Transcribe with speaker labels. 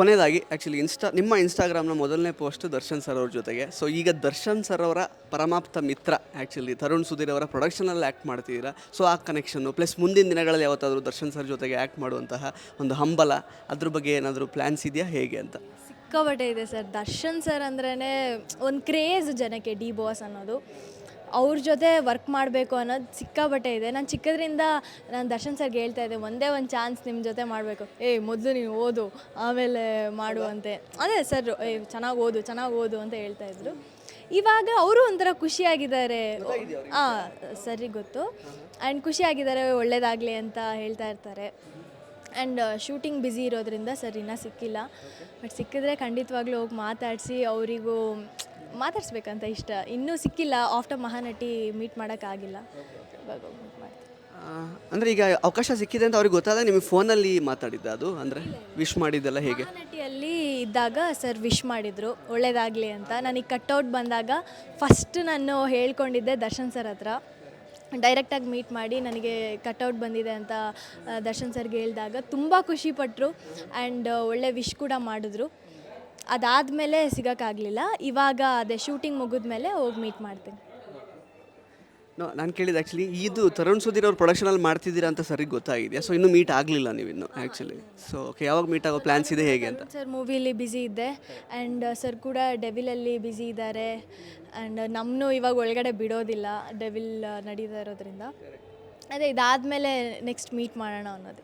Speaker 1: ಕೊನೆಯದಾಗಿ actually insta ನಿಮ್ಮ ಇನ್ಸ್ಟಾಗ್ರಾಮ್ನ ಮೊದಲನೇ ಪೋಸ್ಟ್ ದರ್ಶನ್ ಸರ್ ಅವ್ರ ಜೊತೆಗೆ. ಸೊ ಈಗ ದರ್ಶನ್ ಸರ್ ಅವರ ಪರಮಾಪ್ತ ಮಿತ್ರ ಆ್ಯಕ್ಚುಲಿ ತರುಣ್ ಸುಧೀರ್ ಅವರ ಪ್ರೊಡಕ್ಷನಲ್ಲಿ ಆ್ಯಕ್ಟ್ ಮಾಡ್ತಿದ್ದೀರಾ. ಸೊ ಆ ಕನೆಕ್ಷನ್ನು ಪ್ಲಸ್ ಮುಂದಿನ ದಿನಗಳಲ್ಲಿ ಯಾವತ್ತಾದರೂ ದರ್ಶನ್ ಸರ್ ಜೊತೆಗೆ ಆ್ಯಕ್ಟ್ ಮಾಡುವಂತಹ ಒಂದು ಹಂಬಲ, ಅದ್ರ ಬಗ್ಗೆ ಏನಾದರೂ ಪ್ಲ್ಯಾನ್ಸ್ ಇದೆಯಾ? ಹೇಗೆ ಅಂತ?
Speaker 2: ಸಿಕ್ಕಾಪಟ್ಟೆ ಇದೆ ಸರ್ ದರ್ಶನ್ ಸರ್ ಅಂದ್ರೇ ಒಂದು ಕ್ರೇಜ್ ಜನಕ್ಕೆ ಡಿ ಬಾಸ್ ಅನ್ನೋದು. ಅವ್ರ ಜೊತೆ ವರ್ಕ್ ಮಾಡಬೇಕು ಅನ್ನೋದು ಸಿಕ್ಕಾಪಟ್ಟೆ ಇದೆ. ನಾನು ಚಿಕ್ಕದ್ರಿಂದ ನಾನು ದರ್ಶನ್ ಸರ್ಗೆ ಹೇಳ್ತಾ ಇದ್ದೆ ಒಂದೇ ಒಂದು ಚಾನ್ಸ್ ನಿಮ್ಮ ಜೊತೆ ಮಾಡಬೇಕು. ಏಯ್ ಮೊದಲು ನೀನು ಓದು ಆಮೇಲೆ ಮಾಡು ಅಂತೆ. ಅದೇ ಸರ್ ಏ ಚೆನ್ನಾಗಿ ಓದು ಚೆನ್ನಾಗಿ ಓದು ಅಂತ ಹೇಳ್ತಾ ಇದ್ರು. ಇವಾಗ ಅವರು ಒಂಥರ ಖುಷಿಯಾಗಿದ್ದಾರೆ. ಹಾಂ ಸರಿ ಗೊತ್ತು. ಆ್ಯಂಡ್ ಖುಷಿಯಾಗಿದ್ದಾರೆ ಒಳ್ಳೇದಾಗಲಿ ಅಂತ ಹೇಳ್ತಾ ಇರ್ತಾರೆ. ಆ್ಯಂಡ್ ಶೂಟಿಂಗ್ ಬ್ಯುಸಿ ಇರೋದ್ರಿಂದ ಸರ್ ಇನ್ನೂ ಸಿಕ್ಕಿಲ್ಲ. ಬಟ್ ಸಿಕ್ಕಿದ್ರೆ ಖಂಡಿತವಾಗ್ಲೂ ಹೋಗಿ ಮಾತಾಡಿಸಿ ಅವರಿಗೂ ಮಾತಾಡ್ಸ್ಬೇಕಂತ ಇಷ್ಟ. ಇನ್ನೂ ಸಿಕ್ಕಿಲ್ಲ. ಆಫ್ಟರ್ ಮಹಾನಟಿ ಮೀಟ್ ಮಾಡೋಕ್ಕಾಗಿಲ್ಲ. ಇವಾಗ ಮಾಡ್ತೀನಿ
Speaker 1: ಅಂದರೆ ಈಗ ಅವಕಾಶ ಸಿಕ್ಕಿದೆ ಅಂತ ಅವ್ರಿಗೆ ಗೊತ್ತಾದ ನಿಮಗೆ ಫೋನಲ್ಲಿ ಮಾತಾಡಿದ್ದ ಅದು? ಅಂದರೆ ವಿಶ್ ಮಾಡಿದ್ದೆಲ್ಲ ಹೇಗೆ?
Speaker 2: ಮಹಾನಟಿಯಲ್ಲಿ ಇದ್ದಾಗ ಸರ್ ವಿಶ್ ಮಾಡಿದರು. ಒಳ್ಳೇದಾಗಲಿ ಅಂತ. ನನಗೆ ಕಟ್ಔಟ್ ಬಂದಾಗ ಫಸ್ಟ್ ನಾನು ಹೇಳ್ಕೊಂಡಿದ್ದೆ ದರ್ಶನ್ ಸರ್ ಹತ್ರ. ಡೈರೆಕ್ಟಾಗಿ ಮೀಟ್ ಮಾಡಿ ನನಗೆ ಕಟ್ಔಟ್ ಬಂದಿದೆ ಅಂತ ಆ, ದರ್ಶನ್ ಸರ್ಗೆ ಹೇಳಿದಾಗ ತುಂಬ ಖುಷಿಪಟ್ಟರು ಆ್ಯಂಡ್ ಒಳ್ಳೆ ವಿಶ್ ಕೂಡ ಮಾಡಿದ್ರು. ಅದಾದಮೇಲೆ ಸಿಗೋಕ್ಕಾಗಲಿಲ್ಲ. ಇವಾಗ ಅದೇ ಶೂಟಿಂಗ್ ಮುಗಿದ್ಮೇಲೆ ಹೋಗಿ ಮೀಟ್ ಮಾಡ್ತೀನಿ.
Speaker 1: ನಾನು ಕೇಳಿದ್ದು ಆ್ಯಕ್ಚುಲಿ ಇದು ತರುಣ್ ಸುಧೀರ್ ಅವ್ರ ಪ್ರೊಡಕ್ಷನಲ್ಲಿ ಮಾಡ್ತಿದ್ದೀರಾ ಅಂತ ಸರಿ ಗೊತ್ತಾಗಿದೆಯಾ? ಸೊ ಇನ್ನೂ ಮೀಟ್ ಆಗಲಿಲ್ಲ ನೀವಿನ್ನು ಆ್ಯಕ್ಚುಲಿ ಸೊ ಓಕೆ ಯಾವಾಗ ಮೀಟ್ ಆಗೋ ಪ್ಲ್ಯಾನ್ಸ್ ಇದೆ ಹೇಗೆ ಅಂತ?
Speaker 2: ಸರ್ ಮೂವಿಲಿ ಬ್ಯುಸಿ ಇದ್ದೆ. ಆ್ಯಂಡ್ ಸರ್ ಕೂಡ ಡೆವಿಲಲ್ಲಿ ಬ್ಯುಸಿ ಇದ್ದಾರೆ ಆ್ಯಂಡ್ ನಮ್ಮನ್ನು ಇವಾಗ ಒಳಗಡೆ ಬಿಡೋದಿಲ್ಲ ಡೆವಿಲ್ ನಡೀತಾ ಇರೋದ್ರಿಂದ. ಅದೇ ಇದಾದಮೇಲೆ ನೆಕ್ಸ್ಟ್ ಮೀಟ್ ಮಾಡೋಣ ಅನ್ನೋದು.